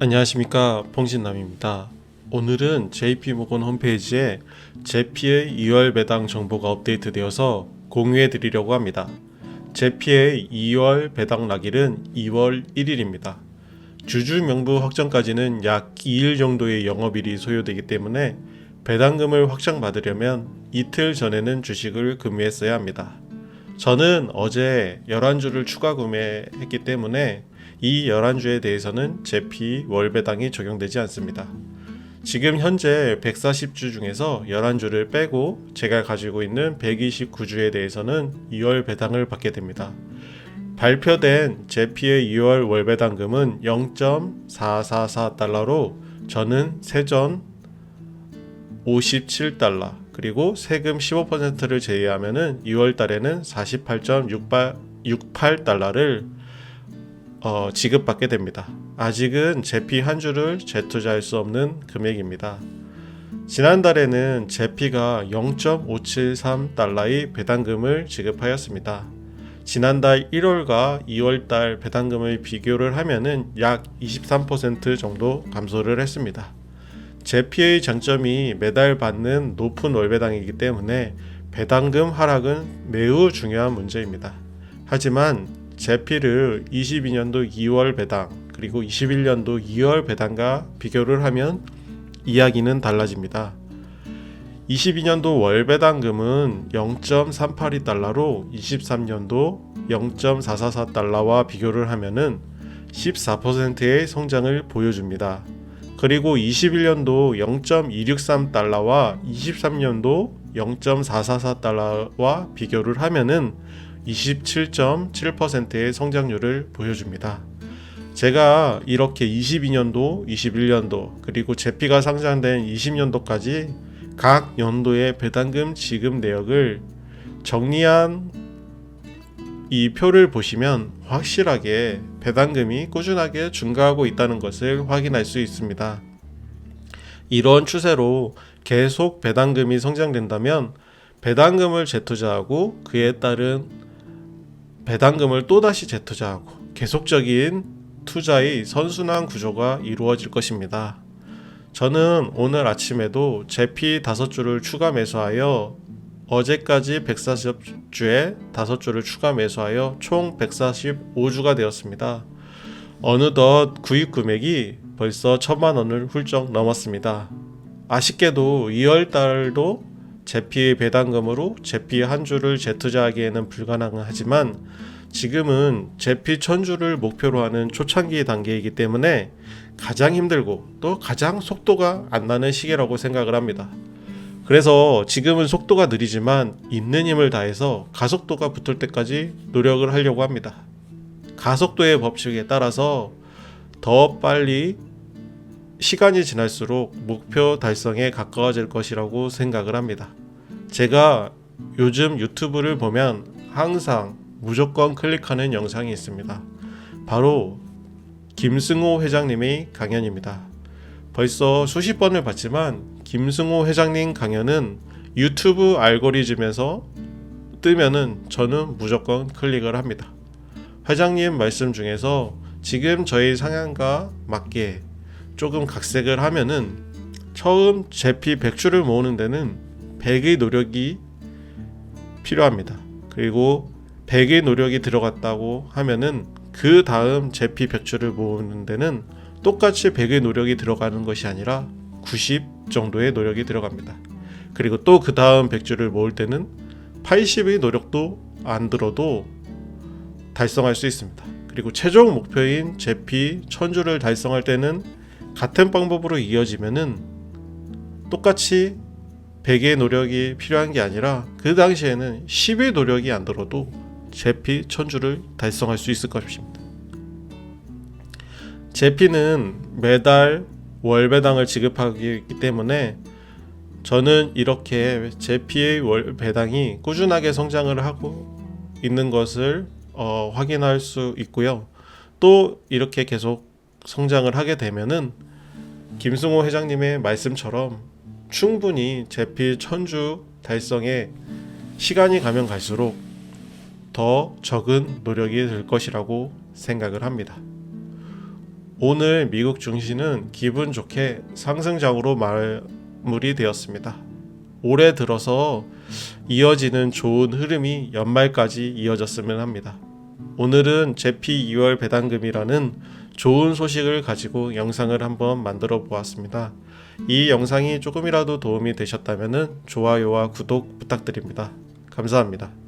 안녕하십니까 봉신남입니다. 오늘은 JP모건 홈페이지에 제피의 2월 배당 정보가 업데이트되어서 공유해 드리려고 합니다. 제피의 2월 배당 낙일은 2월 1일입니다. 주주 명부 확정까지는 약 2일 정도의 영업일이 소요되기 때문에 배당금을 확정받으려면 이틀 전에는 주식을 구매했어야 합니다. 저는 어제 11주를 추가 구매했기 때문에 이 11주에 대해서는 제피 월배당이 적용되지 않습니다. 지금 현재 140주 중에서 11주를 빼고 제가 가지고 있는 129주에 대해서는 2월 배당을 받게 됩니다. 발표된 제피의 2월 월배당금은 0.444달러로 저는 세전 57달러 그리고 세금 15%를 제외하면은 2월 달에는 48.68달러를 어, 지급받게 됩니다. 아직은 제피 한 주를 재투자할 수 없는 금액입니다. 지난달에는 제피가 0.573달러의 배당금을 지급하였습니다. 지난달 1월과 2월달 배당금을 비교를 하면은 약 23% 정도 감소를 했습니다. 제피의 장점이 매달 받는 높은 월배당이기 때문에 배당금 하락은 매우 중요한 문제입니다. 하지만 제피를 22년도 2월 배당 그리고 21년도 2월 배당과 비교를 하면 이야기는 달라집니다. 22년도 월 배당금은 0.382달러로 23년도 0.444달러와 비교를 하면은 14%의 성장을 보여줍니다. 그리고 21년도 0.263달러와 23년도 0.444달러와 비교를 하면은 27.7%의 성장률을 보여줍니다. 제가 이렇게 22년도, 21년도, 그리고 제피가 상장된 20년도까지 각 연도의 배당금 지급 내역을 정리한 이 표를 보시면 확실하게 배당금이 꾸준하게 증가하고 있다는 것을 확인할 수 있습니다. 이런 추세로 계속 배당금이 성장된다면 배당금을 재투자하고 그에 따른 배당금을 또다시 재투자하고 계속적인 투자의 선순환 구조가 이루어질 것입니다. 저는 오늘 아침에도 제피 5주를 추가 매수하여 어제까지 140주에 5주를 추가 매수하여 총 145주가 되었습니다. 어느덧 구입 금액이 벌써 천만 원을 훌쩍 넘었습니다. 아쉽게도 2월 달도 제피 배당금으로 제피 한 주를 재투자하기에는 불가능하지만 지금은 제피 천주를 목표로 하는 초창기 단계이기 때문에 가장 힘들고 또 가장 속도가 안 나는 시기라고 생각을 합니다. 그래서 지금은 속도가 느리지만 있는 힘을 다해서 가속도가 붙을 때까지 노력을 하려고 합니다. 가속도의 법칙에 따라서 더 빨리 시간이 지날수록 목표 달성에 가까워질 것이라고 생각을 합니다. 제가 요즘 유튜브를 보면 항상 무조건 클릭하는 영상이 있습니다. 바로 김승호 회장님의 강연입니다. 벌써 수십 번을 봤지만 김승호 회장님 강연은 유튜브 알고리즘에서 뜨면은 저는 무조건 클릭을 합니다. 회장님 말씀 중에서 지금 저희 상향과 맞게 조금 각색을 하면은 처음 제피 100주를 모으는 데는 100의 노력이 필요합니다. 그리고 100의 노력이 들어갔다고 하면은 그 다음 제피 100주를 모으는 데는 똑같이 100의 노력이 들어가는 것이 아니라 90 정도의 노력이 들어갑니다. 그리고 또 그 다음 100주를 모을 때는 80의 노력도 안 들어도 달성할 수 있습니다. 그리고 최종 목표인 제피 1000주를 달성할 때는 같은 방법으로 이어지면은 똑같이 100의 노력이 필요한 게 아니라 그 당시에는 10의 노력이 안 들어도 제피 1000주를 달성할 수 있을 것입니다. 제피는 매달 월 배당을 지급하기 때문에 저는 이렇게 제피의 월 배당이 꾸준하게 성장을 하고 있는 것을 어, 확인할 수 있고요. 또 이렇게 계속 성장을 하게 되면은 김승호 회장님의 말씀처럼 충분히 제피 천주 달성에 시간이 가면 갈수록 더 적은 노력이 들 것이라고 생각을 합니다. 오늘 미국 증시는 기분 좋게 상승장으로 마무리되었습니다. 올해 들어서 이어지는 좋은 흐름이 연말까지 이어졌으면 합니다. 오늘은 제피 2월 배당금이라는 좋은 소식을 가지고 영상을 한번 만들어 보았습니다. 이 영상이 조금이라도 도움이 되셨다면 좋아요와 구독 부탁드립니다. 감사합니다.